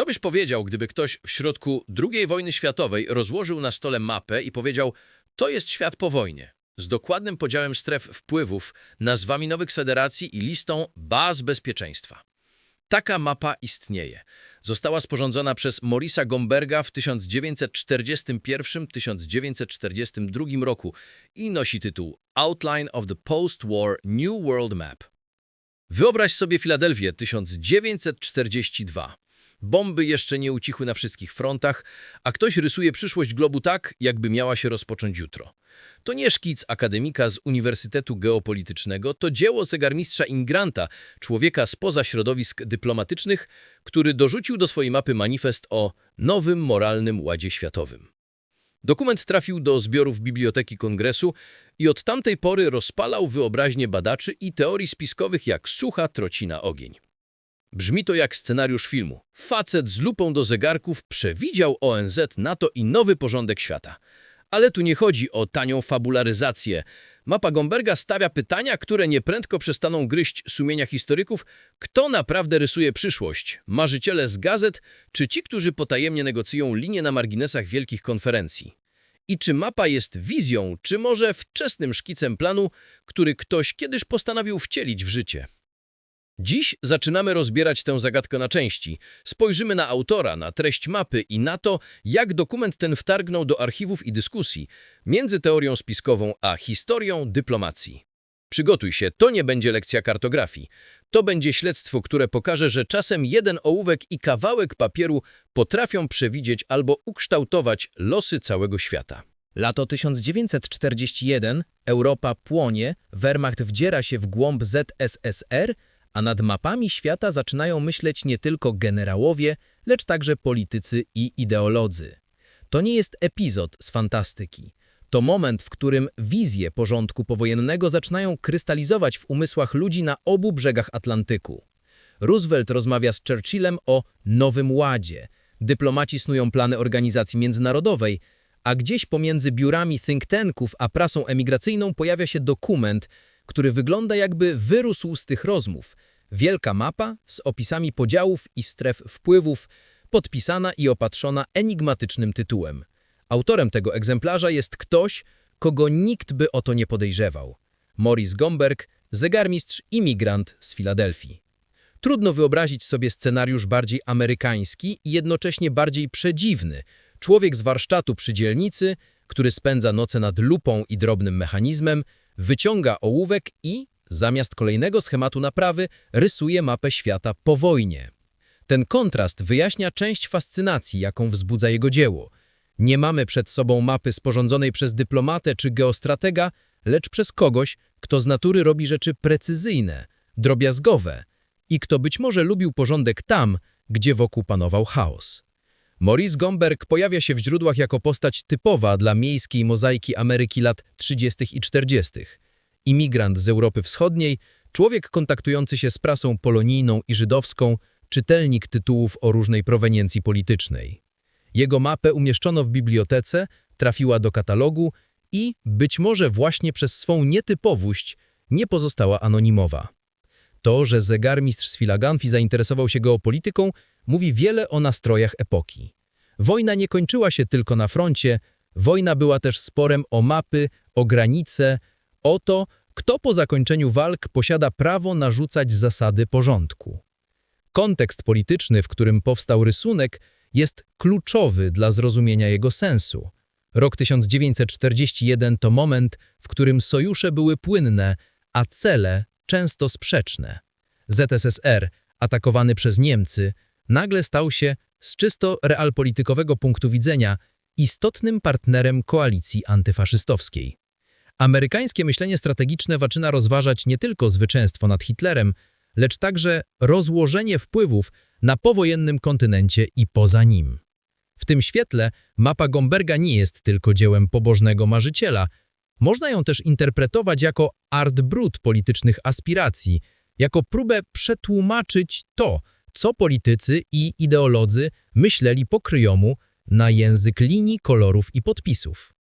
Co byś powiedział, gdyby ktoś w środku II wojny światowej rozłożył na stole mapę i powiedział, to jest świat po wojnie, z dokładnym podziałem stref wpływów, nazwami nowych federacji i listą baz bezpieczeństwa. Taka mapa istnieje. Została sporządzona przez Morisa Gomberga w 1941-1942 roku i nosi tytuł Outline of the Post-War New World Map. Wyobraź sobie Filadelfię 1942. Bomby jeszcze nie ucichły na wszystkich frontach, a ktoś rysuje przyszłość globu tak, jakby miała się rozpocząć jutro. To nie szkic akademika z Uniwersytetu Geopolitycznego, to dzieło zegarmistrza Ingranta, człowieka spoza środowisk dyplomatycznych, który dorzucił do swojej mapy manifest o nowym moralnym ładzie światowym. Dokument trafił do zbiorów Biblioteki Kongresu i od tamtej pory rozpalał wyobraźnię badaczy i teorii spiskowych jak sucha trocina ogień. Brzmi to jak scenariusz filmu. Facet z lupą do zegarków przewidział ONZ, NATO i nowy porządek świata. Ale tu nie chodzi o tanią fabularyzację. Mapa Gomberga stawia pytania, które nieprędko przestaną gryźć sumienia historyków. Kto naprawdę rysuje przyszłość? Marzyciele z gazet, czy ci, którzy potajemnie negocjują linie na marginesach wielkich konferencji? I czy mapa jest wizją, czy może wczesnym szkicem planu, który ktoś kiedyś postanowił wcielić w życie? Dziś zaczynamy rozbierać tę zagadkę na części. Spojrzymy na autora, na treść mapy i na to, jak dokument ten wtargnął do archiwów i dyskusji między teorią spiskową a historią dyplomacji. Przygotuj się, to nie będzie lekcja kartografii. To będzie śledztwo, które pokaże, że czasem jeden ołówek i kawałek papieru potrafią przewidzieć albo ukształtować losy całego świata. Lato 1941, Europa płonie, Wehrmacht wdziera się w głąb ZSSR, a nad mapami świata zaczynają myśleć nie tylko generałowie, lecz także politycy i ideolodzy. To nie jest epizod z fantastyki. To moment, w którym wizje porządku powojennego zaczynają krystalizować w umysłach ludzi na obu brzegach Atlantyku. Roosevelt rozmawia z Churchillem o Nowym Ładzie. Dyplomaci snują plany organizacji międzynarodowej, a gdzieś pomiędzy biurami think tanków a prasą emigracyjną pojawia się dokument, który wygląda jakby wyrósł z tych rozmów. Wielka mapa z opisami podziałów i stref wpływów, podpisana i opatrzona enigmatycznym tytułem. Autorem tego egzemplarza jest ktoś, kogo nikt by o to nie podejrzewał. Morris Gomberg, zegarmistrz imigrant z Filadelfii. Trudno wyobrazić sobie scenariusz bardziej amerykański i jednocześnie bardziej przedziwny. Człowiek z warsztatu przy dzielnicy, który spędza noce nad lupą i drobnym mechanizmem, wyciąga ołówek i, zamiast kolejnego schematu naprawy, rysuje mapę świata po wojnie. Ten kontrast wyjaśnia część fascynacji, jaką wzbudza jego dzieło. Nie mamy przed sobą mapy sporządzonej przez dyplomatę czy geostratega, lecz przez kogoś, kto z natury robi rzeczy precyzyjne, drobiazgowe i kto być może lubił porządek tam, gdzie wokół panował chaos. Maurice Gomberg pojawia się w źródłach jako postać typowa dla miejskiej mozaiki Ameryki lat 30. i 40. Imigrant z Europy Wschodniej, człowiek kontaktujący się z prasą polonijną i żydowską, czytelnik tytułów o różnej proweniencji politycznej. Jego mapę umieszczono w bibliotece, trafiła do katalogu i, być może właśnie przez swą nietypowość, nie pozostała anonimowa. To, że zegarmistrz z Filadelfii zainteresował się geopolityką, mówi wiele o nastrojach epoki. Wojna nie kończyła się tylko na froncie, wojna była też sporem o mapy, o granice, o to, kto po zakończeniu walk posiada prawo narzucać zasady porządku. Kontekst polityczny, w którym powstał rysunek, jest kluczowy dla zrozumienia jego sensu. Rok 1941 to moment, w którym sojusze były płynne, a cele często sprzeczne. ZSSR, atakowany przez Niemcy, nagle stał się, z czysto realpolitykowego punktu widzenia, istotnym partnerem koalicji antyfaszystowskiej. Amerykańskie myślenie strategiczne zaczyna rozważać nie tylko zwycięstwo nad Hitlerem, lecz także rozłożenie wpływów na powojennym kontynencie i poza nim. W tym świetle mapa Gomberga nie jest tylko dziełem pobożnego marzyciela, można ją też interpretować jako art brut politycznych aspiracji, jako próbę przetłumaczyć to, co politycy i ideolodzy myśleli po kryjomu na język linii, kolorów i podpisów.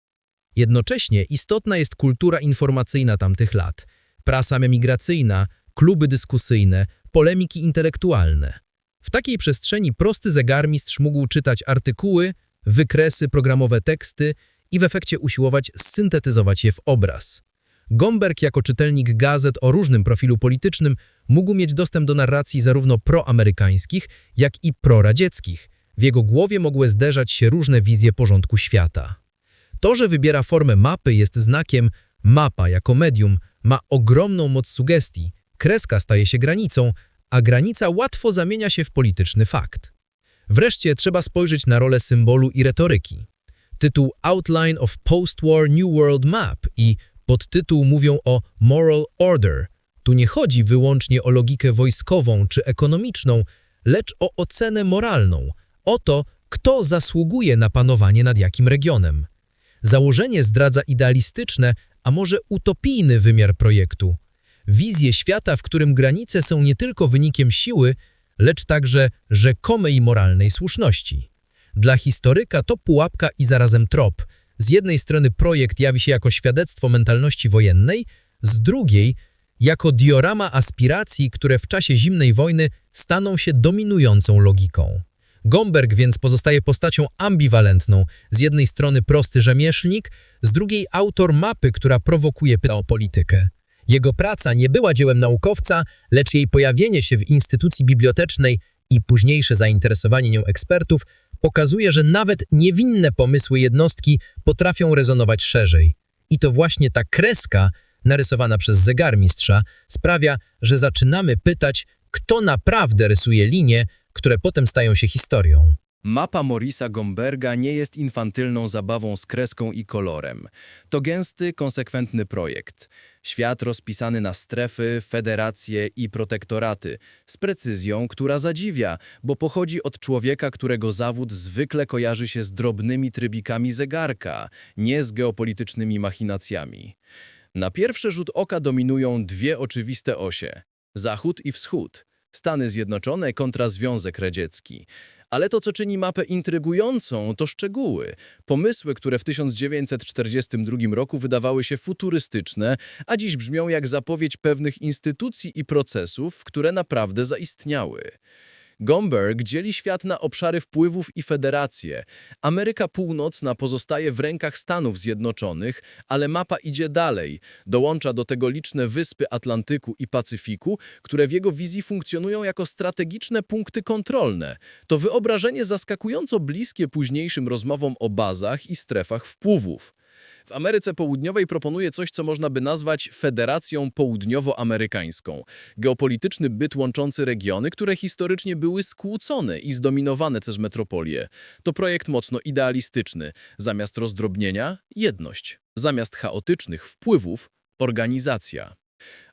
Jednocześnie istotna jest kultura informacyjna tamtych lat, prasa emigracyjna, kluby dyskusyjne, polemiki intelektualne. W takiej przestrzeni prosty zegarmistrz mógł czytać artykuły, wykresy, programowe teksty i w efekcie usiłować syntetyzować je w obraz. Gomberg jako czytelnik gazet o różnym profilu politycznym mógł mieć dostęp do narracji zarówno proamerykańskich, jak i proradzieckich. W jego głowie mogły zderzać się różne wizje porządku świata. To, że wybiera formę mapy jest znakiem, mapa jako medium ma ogromną moc sugestii, kreska staje się granicą, a granica łatwo zamienia się w polityczny fakt. Wreszcie trzeba spojrzeć na rolę symbolu i retoryki. Tytuł Outline of Post-War New World Map i podtytuł mówią o moral order. Tu nie chodzi wyłącznie o logikę wojskową czy ekonomiczną, lecz o ocenę moralną, o to, kto zasługuje na panowanie nad jakim regionem. Założenie zdradza idealistyczne, a może utopijny wymiar projektu. Wizję świata, w którym granice są nie tylko wynikiem siły, lecz także rzekomej moralnej słuszności. Dla historyka to pułapka i zarazem trop. Z jednej strony projekt jawi się jako świadectwo mentalności wojennej, z drugiej jako diorama aspiracji, które w czasie zimnej wojny staną się dominującą logiką. Gomberg więc pozostaje postacią ambiwalentną. Z jednej strony prosty rzemieślnik, z drugiej autor mapy, która prowokuje pytania o politykę. Jego praca nie była dziełem naukowca, lecz jej pojawienie się w instytucji bibliotecznej i późniejsze zainteresowanie nią ekspertów pokazuje, że nawet niewinne pomysły jednostki potrafią rezonować szerzej. I to właśnie ta kreska, narysowana przez zegarmistrza, sprawia, że zaczynamy pytać, kto naprawdę rysuje linie, które potem stają się historią. Mapa Morisa Gomberga nie jest infantylną zabawą z kreską i kolorem. To gęsty, konsekwentny projekt. Świat rozpisany na strefy, federacje i protektoraty, z precyzją, która zadziwia, bo pochodzi od człowieka, którego zawód zwykle kojarzy się z drobnymi trybikami zegarka, nie z geopolitycznymi machinacjami. Na pierwszy rzut oka dominują dwie oczywiste osie – Zachód i Wschód, Stany Zjednoczone kontra Związek Radziecki. Ale to, co czyni mapę intrygującą, to szczegóły. Pomysły, które w 1942 roku wydawały się futurystyczne, a dziś brzmią jak zapowiedź pewnych instytucji i procesów, które naprawdę zaistniały. Gomberg dzieli świat na obszary wpływów i federacje. Ameryka Północna pozostaje w rękach Stanów Zjednoczonych, ale mapa idzie dalej. Dołącza do tego liczne wyspy Atlantyku i Pacyfiku, które w jego wizji funkcjonują jako strategiczne punkty kontrolne. To wyobrażenie zaskakująco bliskie późniejszym rozmowom o bazach i strefach wpływów. W Ameryce Południowej proponuje coś, co można by nazwać Federacją Południowoamerykańską. Geopolityczny byt łączący regiony, które historycznie były skłócone i zdominowane przez metropolie. To projekt mocno idealistyczny. Zamiast rozdrobnienia – jedność. Zamiast chaotycznych wpływów – organizacja.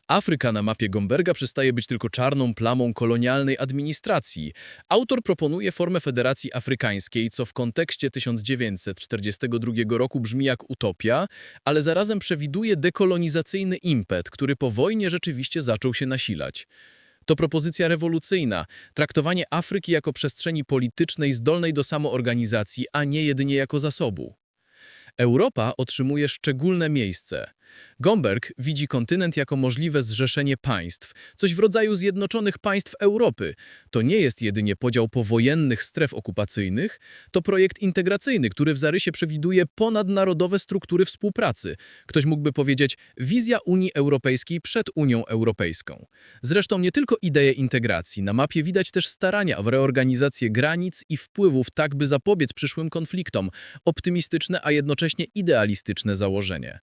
Afryka na mapie Gomberga przestaje być tylko czarną plamą kolonialnej administracji. Autor proponuje formę Federacji Afrykańskiej, co w kontekście 1942 roku brzmi jak utopia, ale zarazem przewiduje dekolonizacyjny impet, który po wojnie rzeczywiście zaczął się nasilać. To propozycja rewolucyjna, traktowanie Afryki jako przestrzeni politycznej zdolnej do samoorganizacji, a nie jedynie jako zasobu. Europa otrzymuje szczególne miejsce. Gomberg widzi kontynent jako możliwe zrzeszenie państw, coś w rodzaju zjednoczonych państw Europy. To nie jest jedynie podział powojennych stref okupacyjnych, to projekt integracyjny, który w zarysie przewiduje ponadnarodowe struktury współpracy. Ktoś mógłby powiedzieć wizja Unii Europejskiej przed Unią Europejską. Zresztą nie tylko idee integracji, na mapie widać też starania o reorganizację granic i wpływów tak, by zapobiec przyszłym konfliktom. Optymistyczne, a jednocześnie idealistyczne założenie.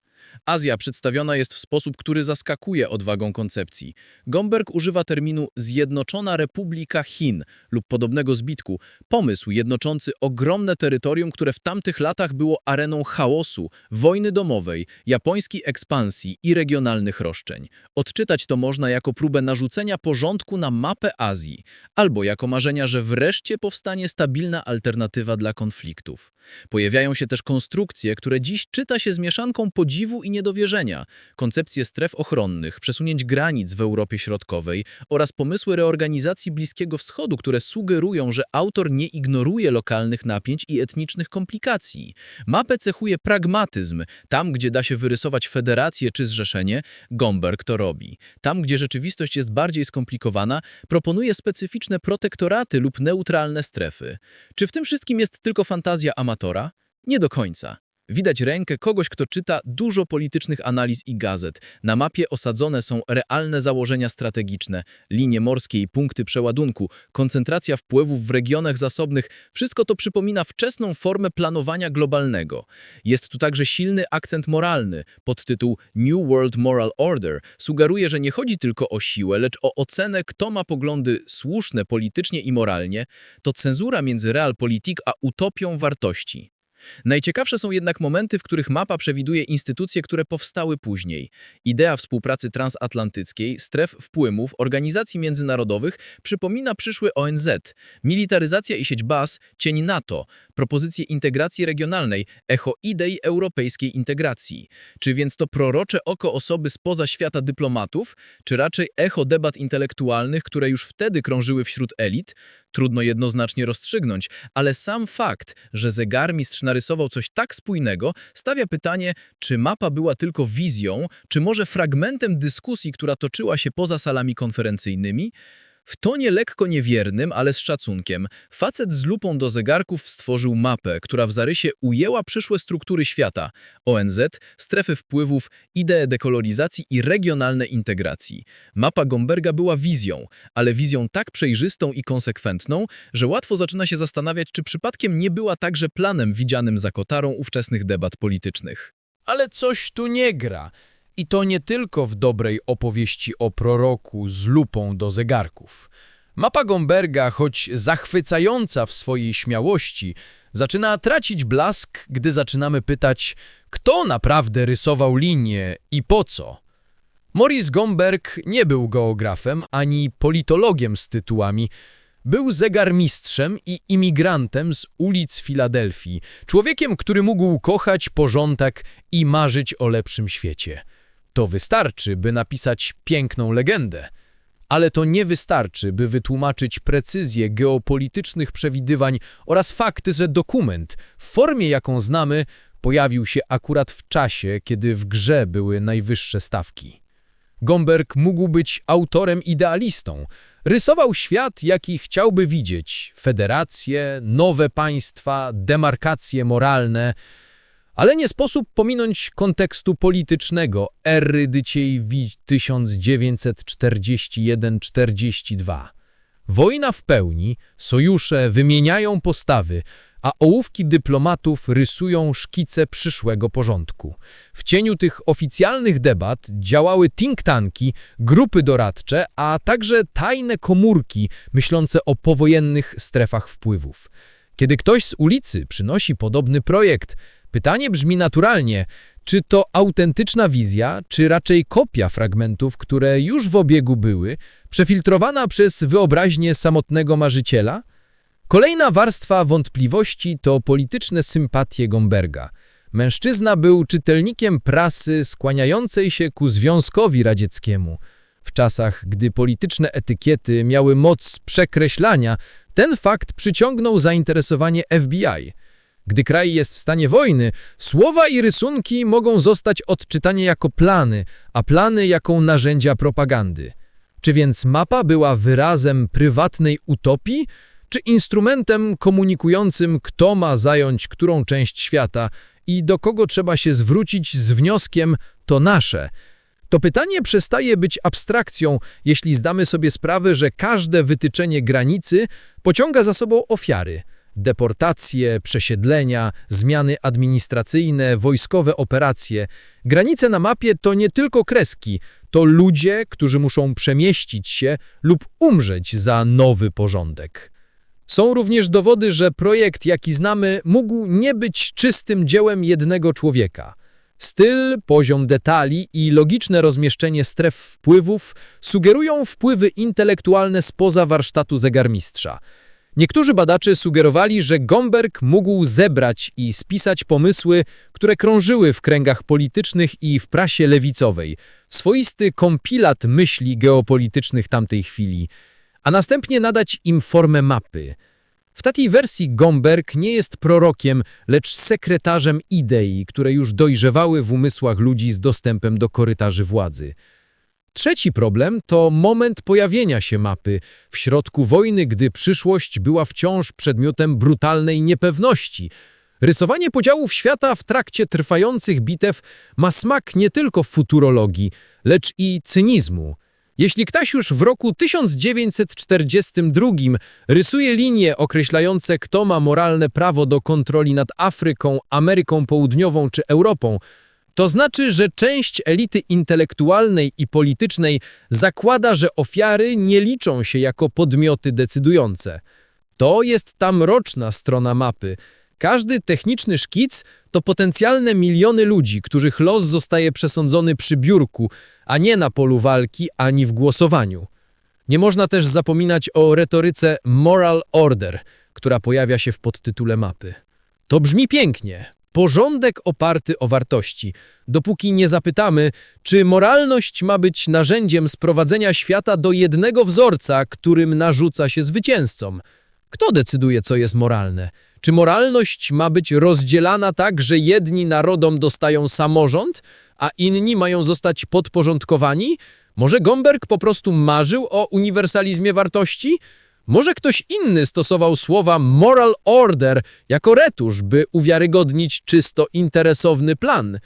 Azja przedstawiona jest w sposób, który zaskakuje odwagą koncepcji. Gomberg używa terminu Zjednoczona Republika Chin lub podobnego zbitku, pomysł jednoczący ogromne terytorium, które w tamtych latach było areną chaosu, wojny domowej, japońskiej ekspansji i regionalnych roszczeń. Odczytać to można jako próbę narzucenia porządku na mapę Azji, albo jako marzenia, że wreszcie powstanie stabilna alternatywa dla konfliktów. Pojawiają się też konstrukcje, które dziś czyta się z mieszanką podziwu i niedowierzenia, koncepcje stref ochronnych, przesunięć granic w Europie Środkowej oraz pomysły reorganizacji Bliskiego Wschodu, które sugerują, że autor nie ignoruje lokalnych napięć i etnicznych komplikacji. Mapę cechuje pragmatyzm. Tam, gdzie da się wyrysować federację czy zrzeszenie, Gomberg to robi. Tam, gdzie rzeczywistość jest bardziej skomplikowana, proponuje specyficzne protektoraty lub neutralne strefy. Czy w tym wszystkim jest tylko fantazja amatora? Nie do końca. Widać rękę kogoś, kto czyta dużo politycznych analiz i gazet. Na mapie osadzone są realne założenia strategiczne, linie morskie i punkty przeładunku, koncentracja wpływów w regionach zasobnych. Wszystko to przypomina wczesną formę planowania globalnego. Jest tu także silny akcent moralny. Podtytuł New World Moral Order sugeruje, że nie chodzi tylko o siłę, lecz o ocenę, kto ma poglądy słuszne politycznie i moralnie. To cenzura między realpolitik a utopią wartości. Najciekawsze są jednak momenty, w których mapa przewiduje instytucje, które powstały później. Idea współpracy transatlantyckiej, stref wpływów, organizacji międzynarodowych przypomina przyszły ONZ, militaryzacja i sieć baz, cień NATO, propozycje integracji regionalnej, echo idei europejskiej integracji. Czy więc to prorocze oko osoby spoza świata dyplomatów, czy raczej echo debat intelektualnych, które już wtedy krążyły wśród elit? Trudno jednoznacznie rozstrzygnąć, ale sam fakt, że zegarmistrz narysował coś tak spójnego, stawia pytanie, czy mapa była tylko wizją, czy może fragmentem dyskusji, która toczyła się poza salami konferencyjnymi? W tonie lekko niewiernym, ale z szacunkiem, facet z lupą do zegarków stworzył mapę, która w zarysie ujęła przyszłe struktury świata, ONZ, strefy wpływów, ideę dekolonizacji i regionalne integracji. Mapa Gomberga była wizją, ale wizją tak przejrzystą i konsekwentną, że łatwo zaczyna się zastanawiać, czy przypadkiem nie była także planem widzianym za kotarą ówczesnych debat politycznych. Ale coś tu nie gra. I to nie tylko w dobrej opowieści o proroku z lupą do zegarków. Mapa Gomberga, choć zachwycająca w swojej śmiałości, zaczyna tracić blask, gdy zaczynamy pytać, kto naprawdę rysował linię i po co. Maurice Gomberg nie był geografem ani politologiem z tytułami, był zegarmistrzem i imigrantem z ulic Filadelfii, człowiekiem, który mógł kochać porządek i marzyć o lepszym świecie. To wystarczy, by napisać piękną legendę. Ale to nie wystarczy, by wytłumaczyć precyzję geopolitycznych przewidywań oraz fakty, że dokument, w formie jaką znamy, pojawił się akurat w czasie, kiedy w grze były najwyższe stawki. Gomberg mógł być autorem idealistą. Rysował świat, jaki chciałby widzieć. Federacje, nowe państwa, demarkacje moralne. Ale nie sposób pominąć kontekstu politycznego ery dyciej wi 1941-42. Wojna w pełni, sojusze wymieniają postawy, a ołówki dyplomatów rysują szkice przyszłego porządku. W cieniu tych oficjalnych debat działały think tanki, grupy doradcze, a także tajne komórki myślące o powojennych strefach wpływów. Kiedy ktoś z ulicy przynosi podobny projekt, pytanie brzmi naturalnie, czy to autentyczna wizja, czy raczej kopia fragmentów, które już w obiegu były, przefiltrowana przez wyobraźnię samotnego marzyciela? Kolejna warstwa wątpliwości to polityczne sympatie Gomberga. Mężczyzna był czytelnikiem prasy skłaniającej się ku Związkowi Radzieckiemu. W czasach, gdy polityczne etykiety miały moc przekreślania, ten fakt przyciągnął zainteresowanie FBI. Gdy kraj jest w stanie wojny, słowa i rysunki mogą zostać odczytane jako plany, a plany jako narzędzia propagandy. Czy więc mapa była wyrazem prywatnej utopii, czy instrumentem komunikującym, kto ma zająć którą część świata i do kogo trzeba się zwrócić z wnioskiem to nasze? To pytanie przestaje być abstrakcją, jeśli zdamy sobie sprawę, że każde wytyczenie granicy pociąga za sobą ofiary. Deportacje, przesiedlenia, zmiany administracyjne, wojskowe operacje. Granice na mapie to nie tylko kreski, to ludzie, którzy muszą przemieścić się lub umrzeć za nowy porządek. Są również dowody, że projekt, jaki znamy, mógł nie być czystym dziełem jednego człowieka. Styl, poziom detali i logiczne rozmieszczenie stref wpływów sugerują wpływy intelektualne spoza warsztatu zegarmistrza. Niektórzy badacze sugerowali, że Gomberg mógł zebrać i spisać pomysły, które krążyły w kręgach politycznych i w prasie lewicowej, swoisty kompilat myśli geopolitycznych tamtej chwili, a następnie nadać im formę mapy. W takiej wersji Gomberg nie jest prorokiem, lecz sekretarzem idei, które już dojrzewały w umysłach ludzi z dostępem do korytarzy władzy. Trzeci problem to moment pojawienia się mapy w środku wojny, gdy przyszłość była wciąż przedmiotem brutalnej niepewności. Rysowanie podziałów świata w trakcie trwających bitew ma smak nie tylko futurologii, lecz i cynizmu. Jeśli ktoś już w roku 1942 rysuje linie określające, kto ma moralne prawo do kontroli nad Afryką, Ameryką Południową czy Europą, to znaczy, że część elity intelektualnej i politycznej zakłada, że ofiary nie liczą się jako podmioty decydujące. To jest ta mroczna strona mapy. Każdy techniczny szkic to potencjalne miliony ludzi, których los zostaje przesądzony przy biurku, a nie na polu walki ani w głosowaniu. Nie można też zapominać o retoryce moral order, która pojawia się w podtytule mapy. To brzmi pięknie. Porządek oparty o wartości. Dopóki nie zapytamy, czy moralność ma być narzędziem sprowadzenia świata do jednego wzorca, którym narzuca się zwycięzcom. Kto decyduje, co jest moralne? Czy moralność ma być rozdzielana tak, że jedni narodom dostają samorząd, a inni mają zostać podporządkowani? Może Gomberg po prostu marzył o uniwersalizmie wartości? Może ktoś inny stosował słowa moral order jako retusz, by uwiarygodnić czysto interesowny plan?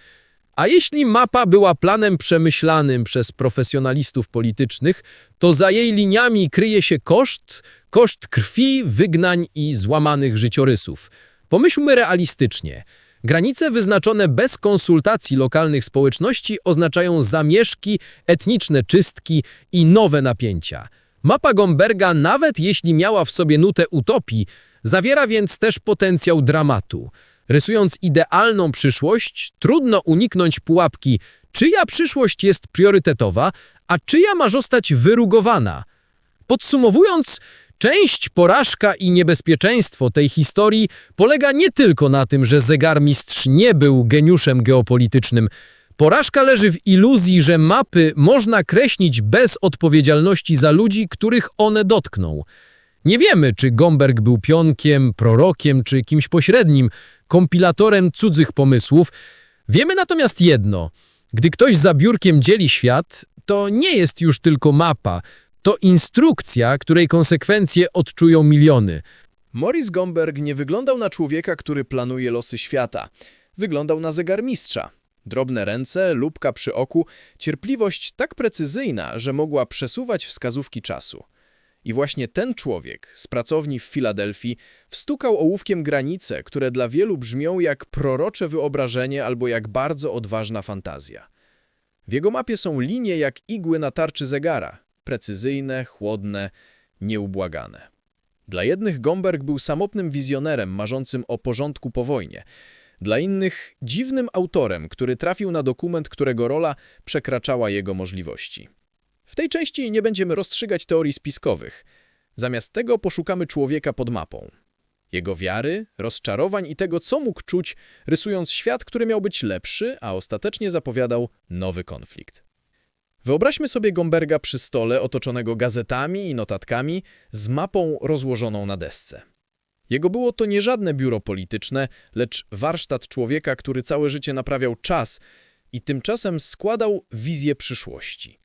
A jeśli mapa była planem przemyślanym przez profesjonalistów politycznych, to za jej liniami kryje się koszt, koszt krwi, wygnań i złamanych życiorysów. Pomyślmy realistycznie. Granice wyznaczone bez konsultacji lokalnych społeczności oznaczają zamieszki, etniczne czystki i nowe napięcia. Mapa Gomberga, nawet jeśli miała w sobie nutę utopii, zawiera więc też potencjał dramatu. Rysując idealną przyszłość, trudno uniknąć pułapki, czyja przyszłość jest priorytetowa, a czyja ma zostać wyrugowana. Podsumowując, część, porażka i niebezpieczeństwo tej historii polega nie tylko na tym, że zegarmistrz nie był geniuszem geopolitycznym. Porażka leży w iluzji, że mapy można kreślić bez odpowiedzialności za ludzi, których one dotkną. Nie wiemy, czy Gomberg był pionkiem, prorokiem czy kimś pośrednim, kompilatorem cudzych pomysłów. Wiemy natomiast jedno. Gdy ktoś za biurkiem dzieli świat, to nie jest już tylko mapa. To instrukcja, której konsekwencje odczują miliony. Maurice Gomberg nie wyglądał na człowieka, który planuje losy świata. Wyglądał na zegarmistrza. Drobne ręce, lubka przy oku, cierpliwość tak precyzyjna, że mogła przesuwać wskazówki czasu. I właśnie ten człowiek z pracowni w Filadelfii wstukał ołówkiem granice, które dla wielu brzmią jak prorocze wyobrażenie albo jak bardzo odważna fantazja. W jego mapie są linie jak igły na tarczy zegara, precyzyjne, chłodne, nieubłagane. Dla jednych Gomberg był samotnym wizjonerem marzącym o porządku po wojnie, dla innych dziwnym autorem, który trafił na dokument, którego rola przekraczała jego możliwości. W tej części nie będziemy rozstrzygać teorii spiskowych. Zamiast tego poszukamy człowieka pod mapą. Jego wiary, rozczarowań i tego, co mógł czuć, rysując świat, który miał być lepszy, a ostatecznie zapowiadał nowy konflikt. Wyobraźmy sobie Gomberga przy stole otoczonego gazetami i notatkami z mapą rozłożoną na desce. Jego było to nie żadne biuro polityczne, lecz warsztat człowieka, który całe życie naprawiał czas i tymczasem składał wizję przyszłości.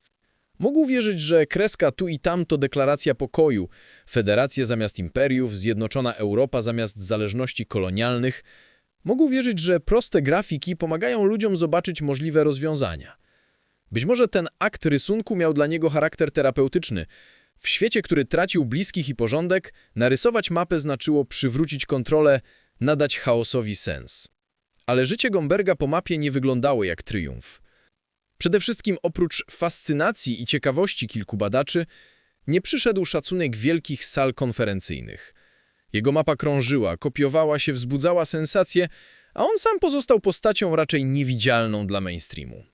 Mógł wierzyć, że kreska tu i tam to deklaracja pokoju, federacje zamiast imperiów, zjednoczona Europa zamiast zależności kolonialnych. Mógł wierzyć, że proste grafiki pomagają ludziom zobaczyć możliwe rozwiązania. Być może ten akt rysunku miał dla niego charakter terapeutyczny. W świecie, który tracił bliskich i porządek, narysować mapę znaczyło przywrócić kontrolę, nadać chaosowi sens. Ale życie Gomberga po mapie nie wyglądało jak triumf. Przede wszystkim oprócz fascynacji i ciekawości kilku badaczy, nie przyszedł szacunek wielkich sal konferencyjnych. Jego mapa krążyła, kopiowała się, wzbudzała sensacje, a on sam pozostał postacią raczej niewidzialną dla mainstreamu.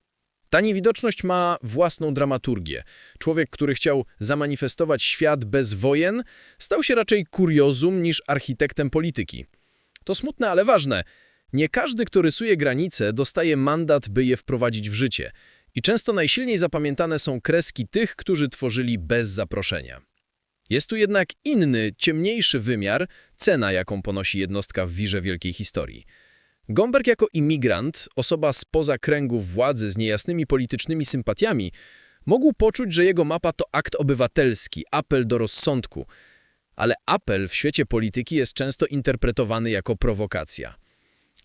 Ta niewidoczność ma własną dramaturgię. Człowiek, który chciał zamanifestować świat bez wojen, stał się raczej kuriozum niż architektem polityki. To smutne, ale ważne. Nie każdy, kto rysuje granice, dostaje mandat, by je wprowadzić w życie. I często najsilniej zapamiętane są kreski tych, którzy tworzyli bez zaproszenia. Jest tu jednak inny, ciemniejszy wymiar, cena, jaką ponosi jednostka w wirze wielkiej historii. Gomberg jako imigrant, osoba spoza kręgów władzy z niejasnymi politycznymi sympatiami, mógł poczuć, że jego mapa to akt obywatelski, apel do rozsądku. Ale apel w świecie polityki jest często interpretowany jako prowokacja.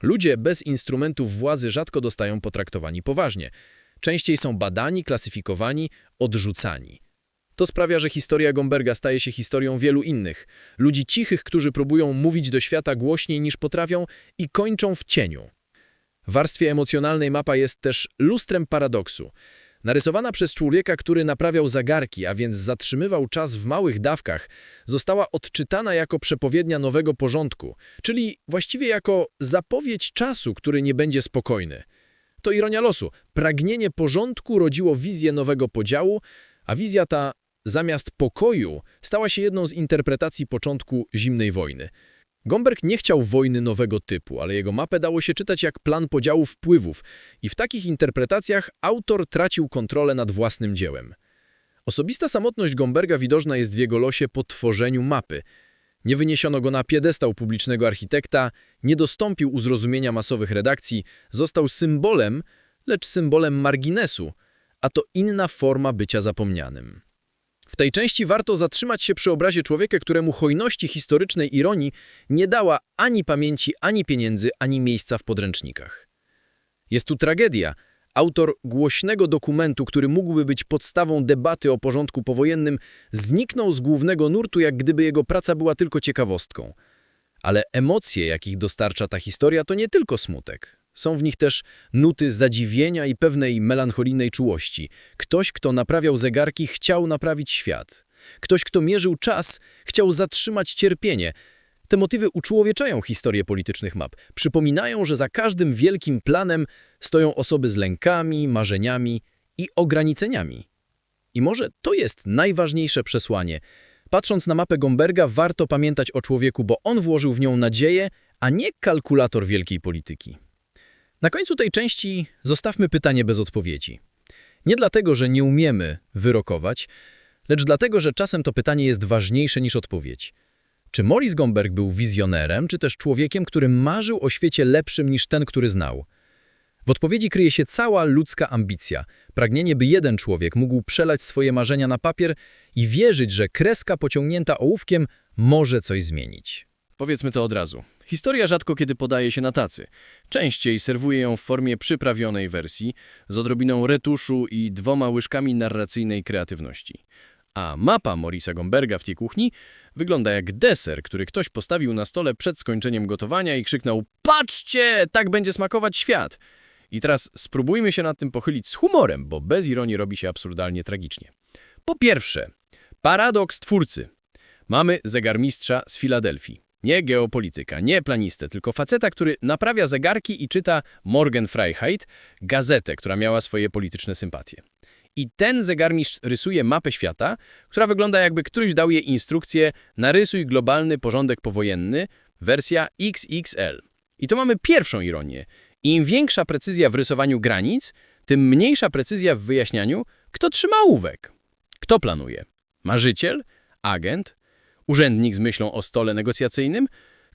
Ludzie bez instrumentów władzy rzadko dostają potraktowani poważnie. Częściej są badani, klasyfikowani, odrzucani. To sprawia, że historia Gomberga staje się historią wielu innych. Ludzi cichych, którzy próbują mówić do świata głośniej niż potrafią i kończą w cieniu. W warstwie emocjonalnej mapa jest też lustrem paradoksu. Narysowana przez człowieka, który naprawiał zagarki, a więc zatrzymywał czas w małych dawkach, została odczytana jako przepowiednia nowego porządku, czyli właściwie jako zapowiedź czasu, który nie będzie spokojny. To ironia losu. Pragnienie porządku rodziło wizję nowego podziału, a wizja ta zamiast pokoju stała się jedną z interpretacji początku zimnej wojny. Gomberg nie chciał wojny nowego typu, ale jego mapę dało się czytać jak plan podziału wpływów i w takich interpretacjach autor tracił kontrolę nad własnym dziełem. Osobista samotność Gomberga widoczna jest w jego losie po tworzeniu mapy. Nie wyniesiono go na piedestał publicznego architekta, nie dostąpił u zrozumienia masowych redakcji, został symbolem, lecz symbolem marginesu, a to inna forma bycia zapomnianym. W tej części warto zatrzymać się przy obrazie człowieka, któremu hojności historycznej ironii nie dała ani pamięci, ani pieniędzy, ani miejsca w podręcznikach. Jest tu tragedia. Autor głośnego dokumentu, który mógłby być podstawą debaty o porządku powojennym, zniknął z głównego nurtu, jak gdyby jego praca była tylko ciekawostką. Ale emocje, jakich dostarcza ta historia, to nie tylko smutek. Są w nich też nuty zadziwienia i pewnej melancholijnej czułości. Ktoś, kto naprawiał zegarki, chciał naprawić świat. Ktoś, kto mierzył czas, chciał zatrzymać cierpienie. Te motywy uczłowieczają historię politycznych map. Przypominają, że za każdym wielkim planem stoją osoby z lękami, marzeniami i ograniczeniami. I może to jest najważniejsze przesłanie. Patrząc na mapę Gomberga, warto pamiętać o człowieku, bo on włożył w nią nadzieję, a nie kalkulator wielkiej polityki. Na końcu tej części zostawmy pytanie bez odpowiedzi. Nie dlatego, że nie umiemy wyrokować, lecz dlatego, że czasem to pytanie jest ważniejsze niż odpowiedź. Czy Maurice Gomberg był wizjonerem, czy też człowiekiem, który marzył o świecie lepszym niż ten, który znał? W odpowiedzi kryje się cała ludzka ambicja, pragnienie, by jeden człowiek mógł przelać swoje marzenia na papier i wierzyć, że kreska pociągnięta ołówkiem może coś zmienić. Powiedzmy to od razu. Historia rzadko kiedy podaje się na tacy. Częściej serwuje ją w formie przyprawionej wersji, z odrobiną retuszu i dwoma łyżkami narracyjnej kreatywności. A mapa Morisa Gomberga w tej kuchni wygląda jak deser, który ktoś postawił na stole przed skończeniem gotowania i krzyknął Patrzcie, tak będzie smakować świat! I teraz spróbujmy się nad tym pochylić z humorem, bo bez ironii robi się absurdalnie tragicznie. Po pierwsze, paradoks twórcy. Mamy zegarmistrza z Filadelfii. Nie geopolityka, nie planistę, tylko faceta, który naprawia zegarki i czyta Morgan Freiheit, gazetę, która miała swoje polityczne sympatie. I ten zegarmistrz rysuje mapę świata, która wygląda jakby któryś dał jej instrukcję narysuj globalny porządek powojenny, wersja XXL. I to mamy pierwszą ironię. Im większa precyzja w rysowaniu granic, tym mniejsza precyzja w wyjaśnianiu, kto trzyma ołówek. Kto planuje? Marzyciel? Agent? Urzędnik z myślą o stole negocjacyjnym?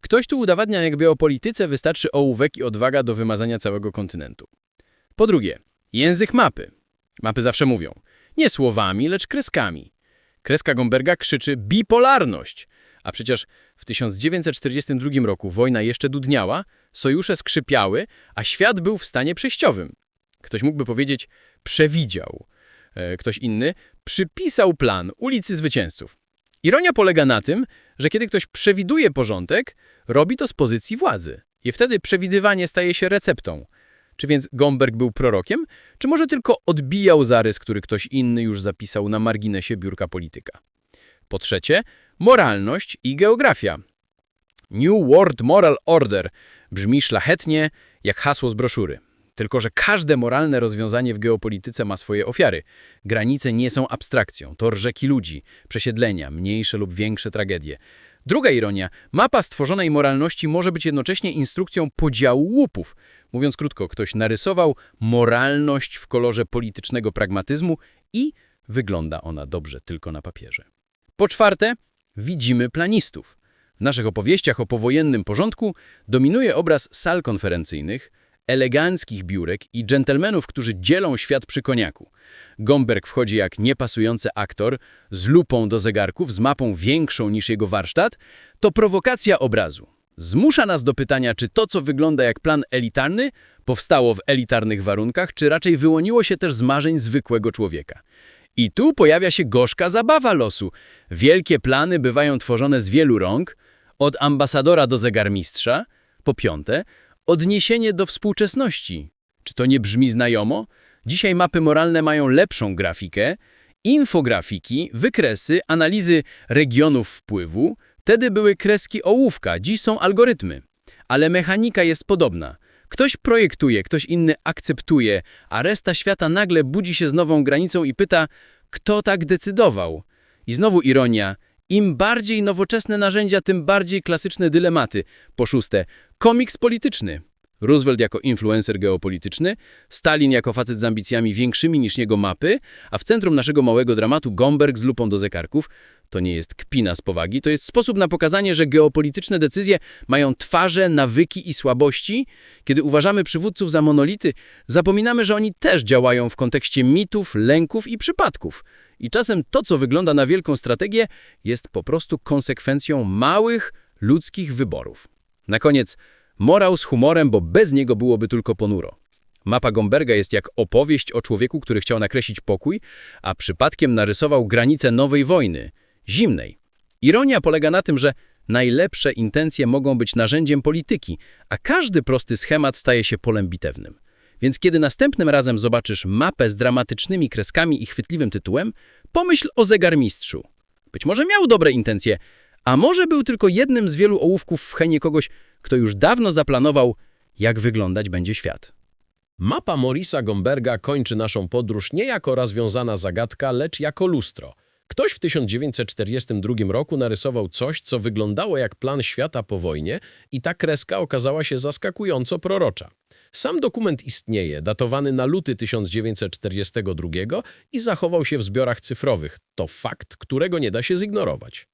Ktoś tu udowadnia, jakby o polityce wystarczy ołówek i odwaga do wymazania całego kontynentu. Po drugie, język mapy. Mapy zawsze mówią, nie słowami, lecz kreskami. Kreska Gomberga krzyczy bipolarność, a przecież w 1942 roku wojna jeszcze dudniała, sojusze skrzypiały, a świat był w stanie przejściowym. Ktoś mógłby powiedzieć przewidział. E, Ktoś inny przypisał plan ulicy Zwycięzców. Ironia polega na tym, że kiedy ktoś przewiduje porządek, robi to z pozycji władzy. I wtedy przewidywanie staje się receptą. Czy więc Gomberg był prorokiem, czy może tylko odbijał zarys, który ktoś inny już zapisał na marginesie biurka polityka? Po trzecie, moralność i geografia. New World Moral Order brzmi szlachetnie jak hasło z broszury. Tylko, że każde moralne rozwiązanie w geopolityce ma swoje ofiary. Granice nie są abstrakcją, to rzeki ludzi, przesiedlenia, mniejsze lub większe tragedie. Druga ironia, mapa stworzonej moralności może być jednocześnie instrukcją podziału łupów. Mówiąc krótko, ktoś narysował moralność w kolorze politycznego pragmatyzmu i wygląda ona dobrze tylko na papierze. Po czwarte, widzimy planistów. W naszych opowieściach o powojennym porządku dominuje obraz sal konferencyjnych, eleganckich biurek i dżentelmenów, którzy dzielą świat przy koniaku. Gomberg wchodzi jak niepasujący aktor, z lupą do zegarków, z mapą większą niż jego warsztat. To prowokacja obrazu. Zmusza nas do pytania, czy to, co wygląda jak plan elitarny, powstało w elitarnych warunkach, czy raczej wyłoniło się też z marzeń zwykłego człowieka. I tu pojawia się gorzka zabawa losu. Wielkie plany bywają tworzone z wielu rąk, od ambasadora do zegarmistrza. Po piąte, odniesienie do współczesności. Czy to nie brzmi znajomo? Dzisiaj mapy moralne mają lepszą grafikę, infografiki, wykresy, analizy regionów wpływu. Wtedy były kreski ołówka, dziś są algorytmy. Ale mechanika jest podobna. Ktoś projektuje, ktoś inny akceptuje, a reszta świata nagle budzi się z nową granicą i pyta, kto tak decydował? I znowu ironia. Im bardziej nowoczesne narzędzia, tym bardziej klasyczne dylematy. Po szóste, komiks polityczny. Roosevelt jako influencer geopolityczny, Stalin jako facet z ambicjami większymi niż jego mapy, a w centrum naszego małego dramatu Gomberg z lupą do zegarków. To nie jest kpina z powagi, to jest sposób na pokazanie, że geopolityczne decyzje mają twarze, nawyki i słabości. Kiedy uważamy przywódców za monolity, zapominamy, że oni też działają w kontekście mitów, lęków i przypadków. I czasem to, co wygląda na wielką strategię, jest po prostu konsekwencją małych, ludzkich wyborów. Na koniec morał z humorem, bo bez niego byłoby tylko ponuro. Mapa Gomberga jest jak opowieść o człowieku, który chciał nakreślić pokój, a przypadkiem narysował granice nowej wojny, zimnej. Ironia polega na tym, że najlepsze intencje mogą być narzędziem polityki, a każdy prosty schemat staje się polem bitewnym. Więc kiedy następnym razem zobaczysz mapę z dramatycznymi kreskami i chwytliwym tytułem, pomyśl o zegarmistrzu. Być może miał dobre intencje, a może był tylko jednym z wielu ołówków w chenie kogoś, kto już dawno zaplanował, jak wyglądać będzie świat. Mapa Morisa Gomberga kończy naszą podróż nie jako rozwiązana zagadka, lecz jako lustro. Ktoś w 1942 roku narysował coś, co wyglądało jak plan świata po wojnie i ta kreska okazała się zaskakująco prorocza. Sam dokument istnieje, datowany na luty 1942 i zachował się w zbiorach cyfrowych. To fakt, którego nie da się zignorować.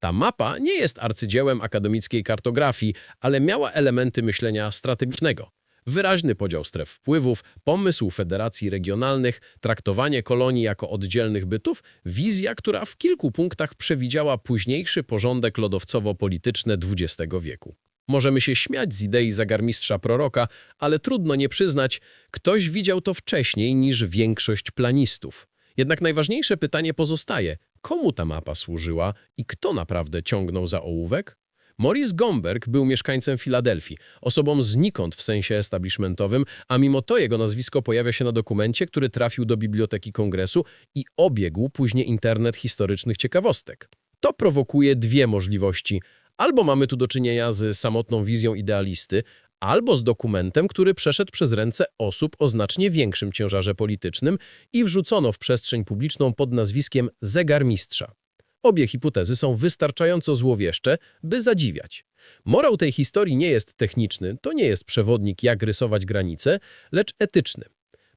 Ta mapa nie jest arcydziełem akademickiej kartografii, ale miała elementy myślenia strategicznego. Wyraźny podział stref wpływów, pomysł federacji regionalnych, traktowanie kolonii jako oddzielnych bytów, wizja, która w kilku punktach przewidziała późniejszy porządek lodowcowo-polityczny XX wieku. Możemy się śmiać z idei zagarmistrza proroka, ale trudno nie przyznać, ktoś widział to wcześniej niż większość planistów. Jednak najważniejsze pytanie pozostaje, komu ta mapa służyła i kto naprawdę ciągnął za ołówek? Maurice Gomberg był mieszkańcem Filadelfii, osobą znikąd w sensie establishmentowym, a mimo to jego nazwisko pojawia się na dokumencie, który trafił do Biblioteki Kongresu i obiegł później internet historycznych ciekawostek. To prowokuje dwie możliwości. Albo mamy tu do czynienia z samotną wizją idealisty, albo z dokumentem, który przeszedł przez ręce osób o znacznie większym ciężarze politycznym i wrzucono w przestrzeń publiczną pod nazwiskiem zegarmistrza. Obie hipotezy są wystarczająco złowieszcze, by zadziwiać. Morał tej historii nie jest techniczny, to nie jest przewodnik jak rysować granice, lecz etyczny.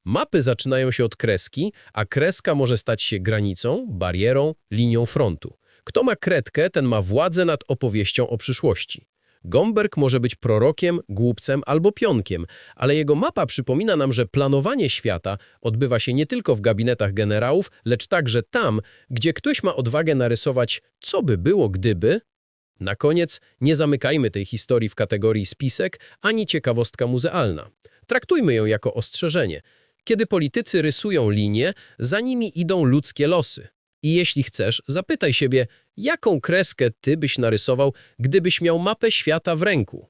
Mapy zaczynają się od kreski, a kreska może stać się granicą, barierą, linią frontu. Kto ma kredkę, ten ma władzę nad opowieścią o przyszłości. Gomberg może być prorokiem, głupcem albo pionkiem, ale jego mapa przypomina nam, że planowanie świata odbywa się nie tylko w gabinetach generałów, lecz także tam, gdzie ktoś ma odwagę narysować, co by było gdyby. Na koniec nie zamykajmy tej historii w kategorii spisek ani ciekawostka muzealna. Traktujmy ją jako ostrzeżenie. Kiedy politycy rysują linie, za nimi idą ludzkie losy. I jeśli chcesz, zapytaj siebie, jaką kreskę ty byś narysował, gdybyś miał mapę świata w ręku.